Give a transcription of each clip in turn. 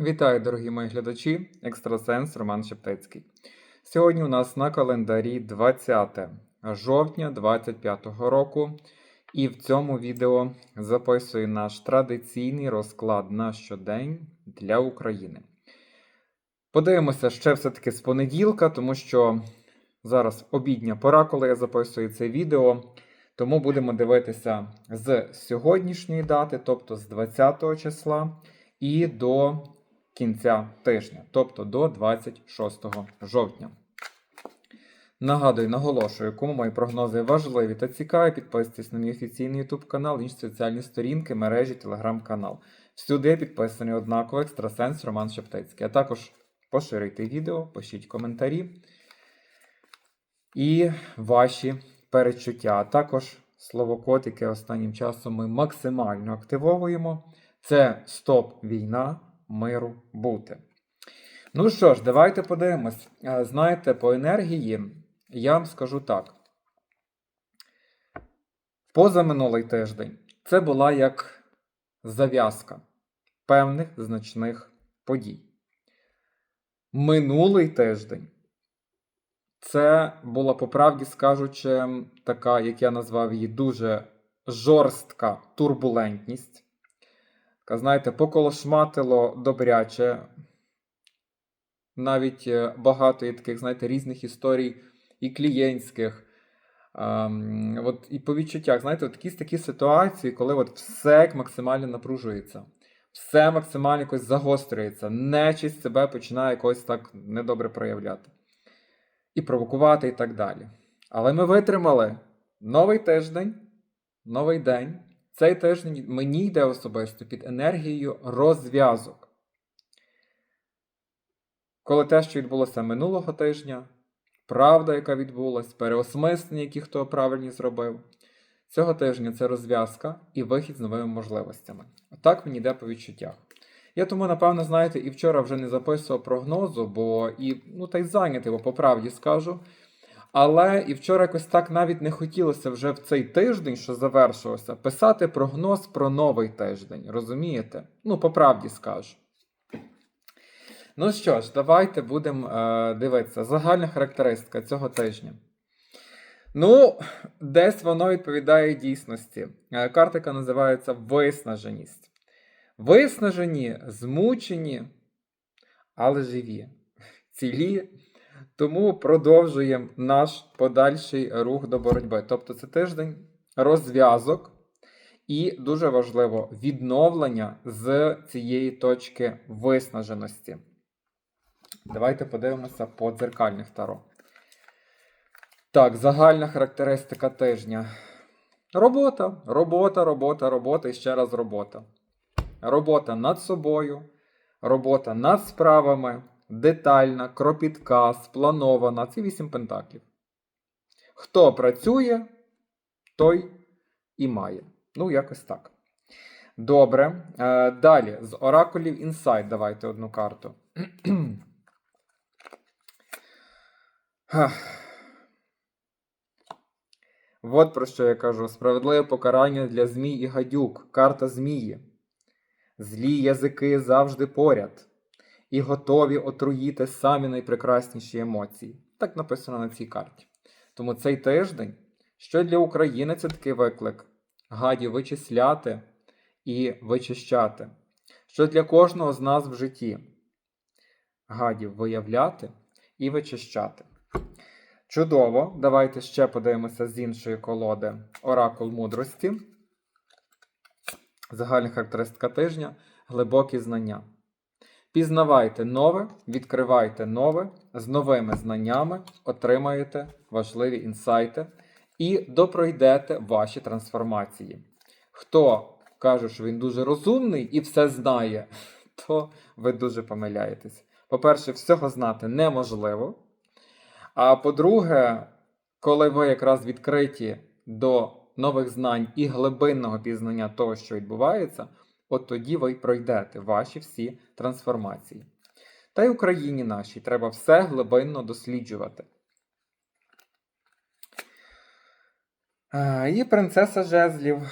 Вітаю, дорогі мої глядачі, екстрасенс Роман Шептицький. Сьогодні у нас на календарі 20 жовтня 2025 року, і в цьому відео записую наш традиційний розклад на щодень для України. Подивимося ще все-таки з понеділка, тому що зараз обідня пора, коли я записую це відео. Тому будемо дивитися з сьогоднішньої дати, тобто з 20 числа, і до кінця тижня, тобто до 26 жовтня. Нагадую, наголошую, кому мої прогнози важливі та цікаві, підписуйтесь на мій офіційний YouTube канал, інші соціальні сторінки, мережі, телеграм-канал. Всюди підписаний однаково екстрасенс Роман Шептицький. А також поширюйте відео, пишіть коментарі і ваші перечуття. А також словокод, яке останнім часом ми максимально активовуємо. Це стоп війна, миру бути. Ну що ж, давайте подивимось. Е, Знаєте, по енергії я вам скажу так. Позаминулий тиждень це була як зав'язка певних значних подій. Минулий тиждень це була, по правді скажучи, така, як я назвав її, дуже жорстка турбулентність. Знаєте, поколошматило добряче. Навіть е, багато є таких, знаєте, різних історій і клієнтських. Ем, от, і по відчуттях, знаєте, от якісь такі ситуації, коли от все максимально напружується, все максимально якось загострюється, нечисть себе починає якось так недобре проявляти. І провокувати, і так далі. Але ми витримали новий тиждень, новий день. Цей тиждень мені йде особисто під енергією розв'язок. Коли те, що відбулося минулого тижня, правда, яка відбулася, переосмислення, які хто правильні зробив, цього тижня це розв'язка і вихід з новими можливостями. Отак мені йде по відчуттях. Я тому, напевно, знаєте, і вчора вже не записував прогнозу, бо і ну та й зайнятий, бо по правді скажу. Але і вчора якось так навіть не хотілося вже в цей тиждень, що завершився, писати прогноз про новий тиждень. Розумієте? Ну, по правді скажу. Ну що ж, давайте будемо е, дивитися. Загальна характеристика цього тижня. Ну, десь воно відповідає дійсності. Е, картика називається виснаженість. Виснажені, змучені, але живі, цілі. Тому продовжуємо наш подальший рух до боротьби. Тобто це тиждень розв'язок і дуже важливо відновлення з цієї точки виснаженості. Давайте подивимося по дзеркальних таро. Так, загальна характеристика тижня. Робота, робота, робота, робота і ще раз робота. Робота над собою, робота над справами детальна, кропітка, спланована. Це вісім пентаклів. Хто працює, той і має. Ну, якось так. Добре. Е, Далі з оракулів інсайт давайте одну карту. От про що я кажу: справедливе покарання для змій і гадюк. Карта змії. Злі язики завжди поряд і готові отруїти самі найпрекрасніші емоції. Так написано на цій карті. Тому цей тиждень, що для України це такий виклик: гадів вичисляти і вичищати. Що для кожного з нас в житті гадів виявляти і вичищати. Чудово! Давайте ще подивимося з іншої колоди Оракул мудрості. Загальна характеристика тижня глибокі знання. Пізнавайте нове, відкривайте нове, з новими знаннями отримаєте важливі інсайти і допройдете ваші трансформації. Хто каже, що він дуже розумний і все знає, то ви дуже помиляєтесь. По-перше, всього знати неможливо. А по-друге, коли ви якраз відкриті до нових знань і глибинного пізнання того, що відбувається, от тоді ви пройдете ваші всі трансформації. Та й Україні нашій треба все глибинно досліджувати. І принцеса жезлів.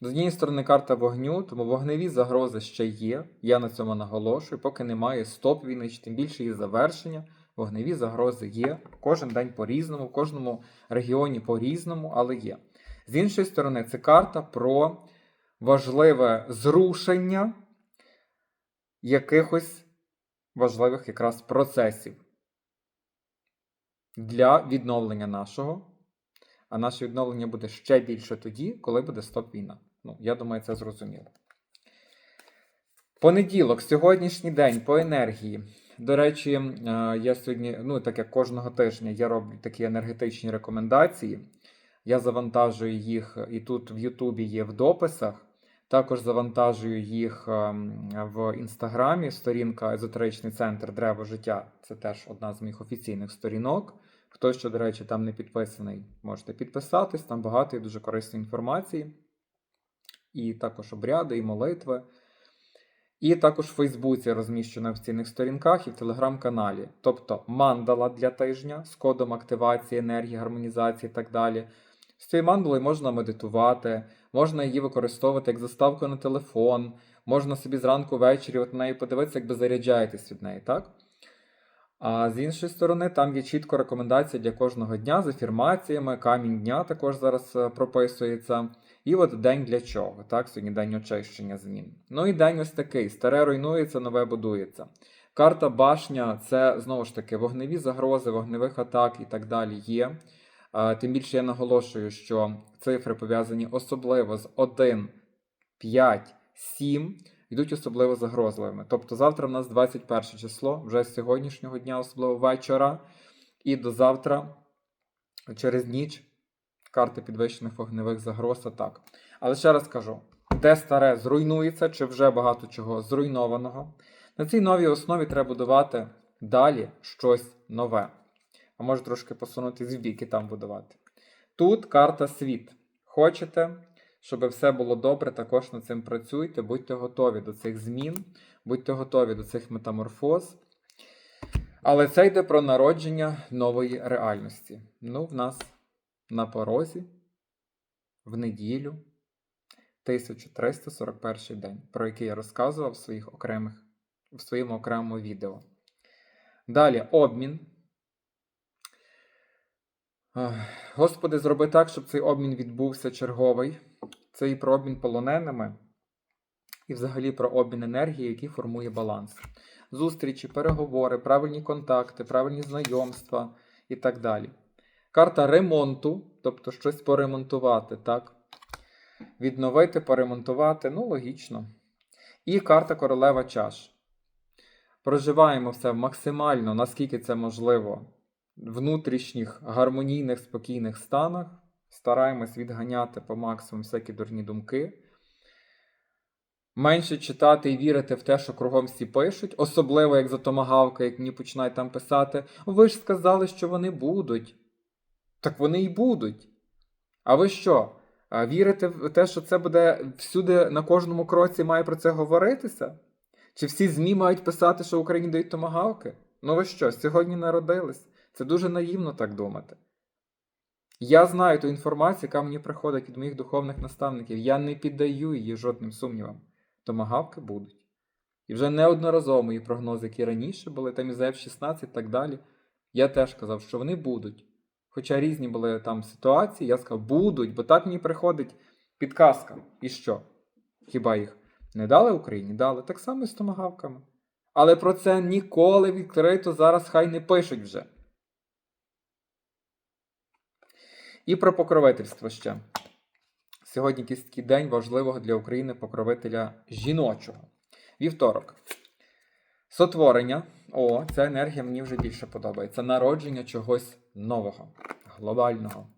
З однієї сторони карта вогню, тому вогневі загрози ще є. Я на цьому наголошую, поки немає стоп війни, чи тим більше її завершення. Вогневі загрози є. Кожен день по-різному, в кожному регіоні по-різному, але є. З іншої сторони, це карта про важливе зрушення якихось важливих якраз процесів для відновлення нашого. А наше відновлення буде ще більше тоді, коли буде стоп війна. Ну, я думаю, це зрозуміло. Понеділок, сьогоднішній день по енергії. До речі, е, я сьогодні, ну так як кожного тижня, я роблю такі енергетичні рекомендації. Я завантажую їх і тут в Ютубі є в дописах. Також завантажую їх ем, в інстаграмі. Сторінка Езотеричний центр Древо життя. Це теж одна з моїх офіційних сторінок. Хто ще, до речі, там не підписаний, можете підписатись, там багато і дуже корисної інформації. І також обряди, і молитви. І також в Фейсбуці розміщено на офіційних сторінках і в телеграм-каналі. Тобто мандала для тижня з кодом активації, енергії, гармонізації і так далі. З цією мандалою можна медитувати, можна її використовувати як заставку на телефон, можна собі зранку ввечері от на неї подивитися, якби заряджаєтесь від неї, так? А з іншої сторони, там є чітко рекомендація для кожного дня з афірмаціями, камінь дня також зараз е, прописується. І от день для чого? Так, сьогодні день очищення змін. Ну і день ось такий: старе руйнується, нове будується. Карта башня це знову ж таки вогневі загрози, вогневих атак і так далі є. Тим більше я наголошую, що цифри пов'язані особливо з 1, 5, 7 йдуть особливо загрозливими. Тобто завтра в нас 21 число, вже з сьогоднішнього дня, особливо вечора, і до завтра, через ніч, карти підвищених вогневих загроз атак. Але ще раз кажу: де старе зруйнується, чи вже багато чого зруйнованого. На цій новій основі треба будувати далі щось нове. А може трошки посунутись в бік і там будувати. Тут карта світ. Хочете, щоб все було добре, також над цим працюйте, будьте готові до цих змін, будьте готові до цих метаморфоз. Але це йде про народження нової реальності. Ну, в нас на порозі, в неділю, 1341 день, про який я розказував в, своїх окремих, в своєму окремому відео. Далі обмін. Господи, зроби так, щоб цей обмін відбувся черговий. Це і про обмін полоненими, і взагалі про обмін енергії, який формує баланс. Зустрічі, переговори, правильні контакти, правильні знайомства і так далі. Карта ремонту, тобто щось поремонтувати, так? Відновити, поремонтувати, ну, логічно. І карта королева чаш. Проживаємо все максимально, наскільки це можливо, внутрішніх гармонійних, спокійних станах. Стараємось відганяти по максимуму всякі дурні думки. Менше читати і вірити в те, що кругом всі пишуть, особливо як за томагавка, як мені починають там писати. Ви ж сказали, що вони будуть. Так вони і будуть. А ви що? Вірите в те, що це буде всюди на кожному кроці має про це говоритися? Чи всі ЗМІ мають писати, що Україні дають томагавки? Ну ви що, сьогодні народились? Це дуже наївно так думати. Я знаю ту інформацію, яка мені приходить від моїх духовних наставників. Я не піддаю її жодним сумнівам. Томагавки будуть. І вже неодноразово мої прогнози, які раніше були, там із F-16 і так далі, я теж казав, що вони будуть. Хоча різні були там ситуації, я сказав, будуть, бо так мені приходить підказка. І що? Хіба їх не дали Україні? Дали. Так само і з томагавками. Але про це ніколи відкрито зараз хай не пишуть вже. І про покровительство ще. Сьогодні такий день важливого для України покровителя жіночого. Вівторок. Сотворення. О, ця енергія мені вже більше подобається. Народження чогось нового, глобального.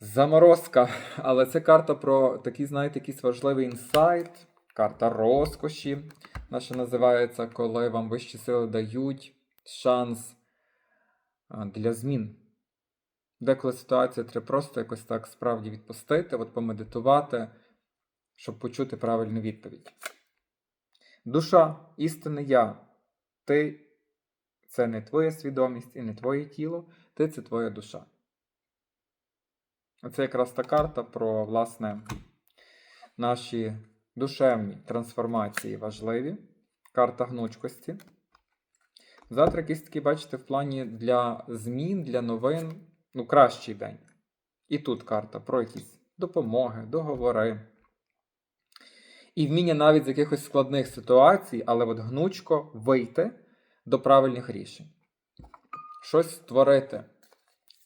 Заморозка. Але це карта про такий, знаєте, якийсь важливий інсайт. Карта розкоші. Наша називається, коли вам вищі сили дають шанс для змін. Деколи ситуація треба просто якось так справді відпустити, от помедитувати, щоб почути правильну відповідь. Душа, істинне я. Ти це не твоя свідомість і не твоє тіло, ти це твоя душа. Це якраз та карта про власне наші душевні трансформації важливі. Карта гнучкості. Завтра якийсь такий, бачите, в плані для змін, для новин, ну, кращий день. І тут карта про якісь допомоги, договори. І вміння навіть з якихось складних ситуацій, але от гнучко вийти до правильних рішень. Щось створити.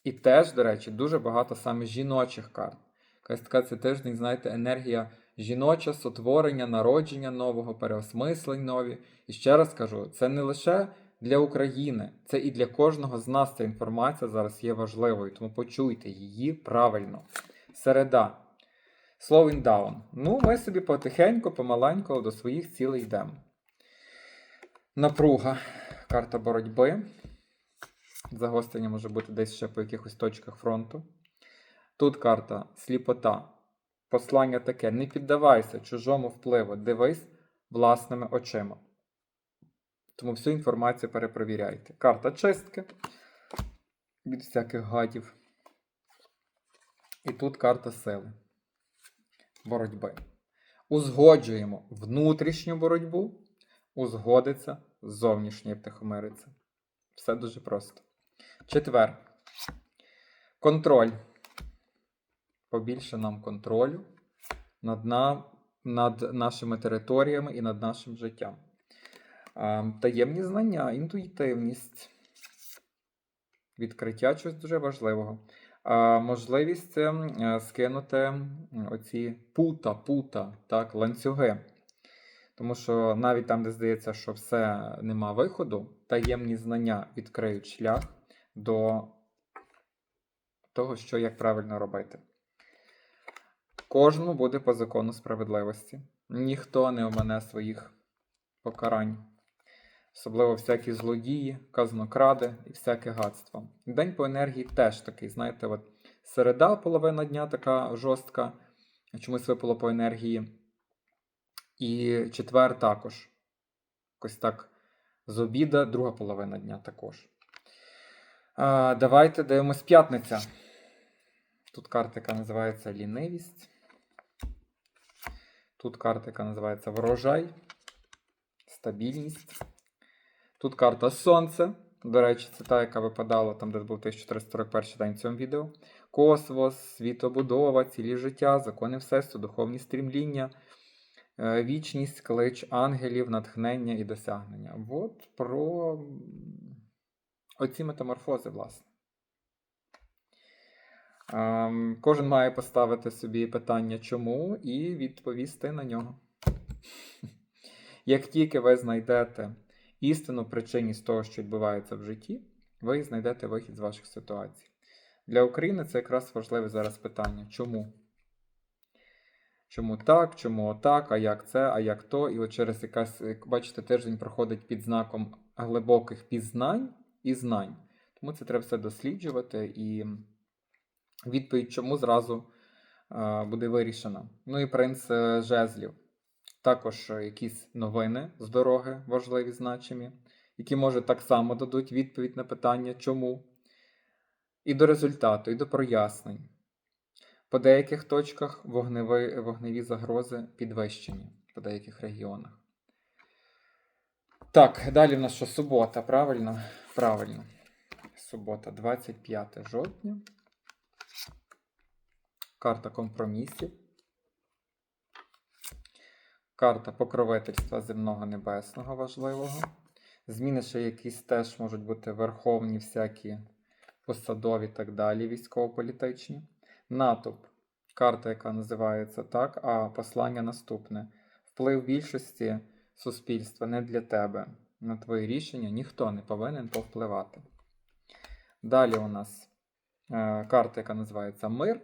І теж, до речі, дуже багато саме жіночих карт. Якась така це тиждень, знаєте, енергія жіноча, сотворення, народження нового, переосмислень нові. І ще раз кажу, це не лише для України, це і для кожного з нас ця інформація зараз є важливою, тому почуйте її правильно. Середа. Slowing down. Ну, ми собі потихеньку, помаленьку до своїх цілей йдемо. Напруга. Карта боротьби. Загострення може бути десь ще по якихось точках фронту. Тут карта сліпота. Послання таке: не піддавайся чужому впливу, дивись власними очима. Тому всю інформацію перепровіряйте. Карта чистки від всяких гадів. І тут карта сили. Боротьби. Узгоджуємо внутрішню боротьбу, узгодиться зовнішнє втихомириться. Все дуже просто. Четвер. Контроль. Побільше нам контролю над, на, над нашими територіями і над нашим життям. Таємні знання, інтуїтивність, відкриття чогось дуже важливого. Можливість е, скинути оці пута, пута, так, ланцюги. Тому що навіть там, де здається, що все нема виходу, таємні знання відкриють шлях до того, що як правильно робити. Кожному буде по закону справедливості. Ніхто не омане своїх покарань. Особливо всякі злодії, казнокради і всяке гадство. День по енергії теж такий, знаєте, от середа, половина дня така жорстка, чомусь випало по енергії. І четвер також. Якось так з обіда, друга половина дня також. А, давайте дивимось п'ятниця. Тут карта, яка називається лінивість. Тут карта, яка називається врожай, стабільність. Тут карта Сонце. До речі, це та, яка випадала там, де був 1441 день в цьому відео. Космос, світобудова, цілі життя, закони Всесвіту, духовні стрімління, е, вічність, клич ангелів, натхнення і досягнення. От про оці метаморфози, власне. Ем, Кожен має поставити собі питання, чому, і відповісти на нього. Як тільки ви знайдете істинну причинність того, що відбувається в житті, ви знайдете вихід з ваших ситуацій. Для України це якраз важливе зараз питання. Чому? Чому так, чому отак, а як це, а як то? І от через якась, як бачите, тиждень проходить під знаком глибоких пізнань і знань. Тому це треба все досліджувати і відповідь, чому зразу буде вирішена. Ну і принц е, жезлів. Також е, якісь новини з дороги важливі, значимі, які, може, так само дадуть відповідь на питання, чому. І до результату, і до прояснень. По деяких точках вогневі, вогневі загрози підвищені по деяких регіонах. Так, далі в нас що субота, правильно? Правильно. Субота, 25 жовтня. Карта компромісів. Карта покровительства земного небесного важливого. Зміни ще якісь теж можуть бути верховні, всякі посадові і так далі, військово-політичні. Натовп. Карта, яка називається так, а послання наступне. Вплив більшості суспільства не для тебе. На твої рішення ніхто не повинен повпливати. Далі у нас е, карта, яка називається Мир.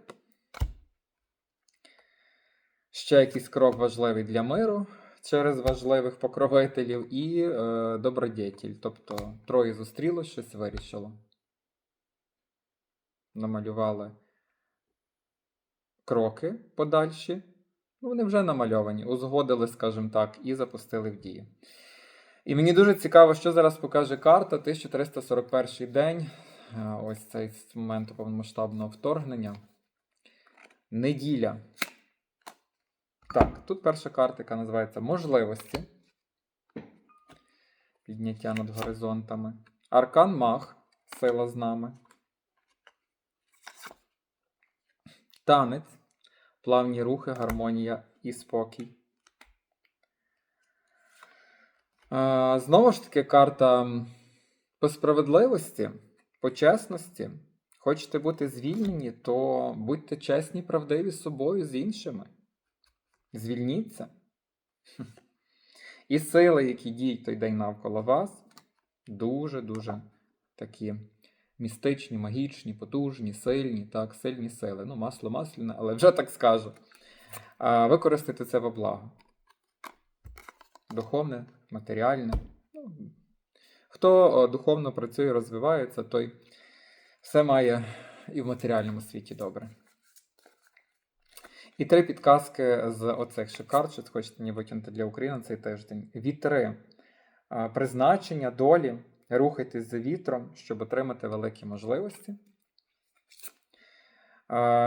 Ще якийсь крок важливий для миру через важливих покровителів і е, добродетель. Тобто троє зустріло, щось вирішило. Намалювали кроки подальші. Ну, вони вже намальовані, узгодили, скажімо так, і запустили в дію. І мені дуже цікаво, що зараз покаже карта 1341 день. Е, Ось цей з моменту повномасштабного вторгнення. неділя. Так, тут перша карта, яка називається Можливості. Підняття над горизонтами. Аркан Мах. Сила з нами. Танець. Плавні рухи, гармонія і спокій. А, знову ж таки, карта по справедливості, по чесності. Хочете бути звільнені, то будьте чесні, правдиві з собою, з іншими. Звільніться. І сили, які діють той день навколо вас, дуже-дуже такі містичні, магічні, потужні, сильні, так, сильні сили. Ну, масло масляне, але вже так скажу. А, використайте це во благо. Духовне, матеріальне. Ну, Хто духовно працює, розвивається, той все має і в матеріальному світі добре. І три підказки з оцих ще карт, що хочете мені витягнути для України цей тиждень. Вітри, призначення, долі. Рухайтесь за вітром, щоб отримати великі можливості.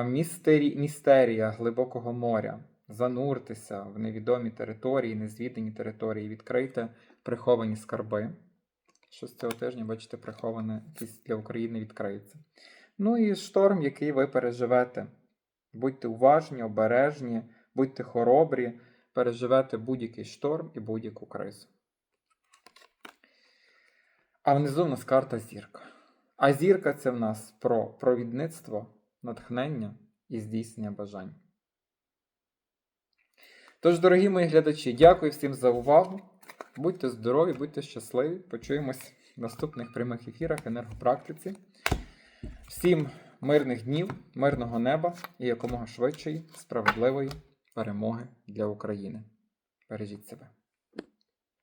Містері... Містерія глибокого моря. Зануртеся в невідомі території, незвідані території, відкрийте приховані скарби. Що з цього тижня, бачите, приховане якийсь для України відкриється. Ну і шторм, який ви переживете. Будьте уважні, обережні, будьте хоробрі, переживете будь-який шторм і будь-яку кризу. А внизу в нас карта зірка. А зірка це в нас про провідництво, натхнення і здійснення бажань. Тож, дорогі мої глядачі, дякую всім за увагу. Будьте здорові, будьте щасливі. Почуємось в наступних прямих ефірах енергопрактиці. Всім мирних днів, мирного неба і якомога швидшої, справедливої перемоги для України. Бережіть себе.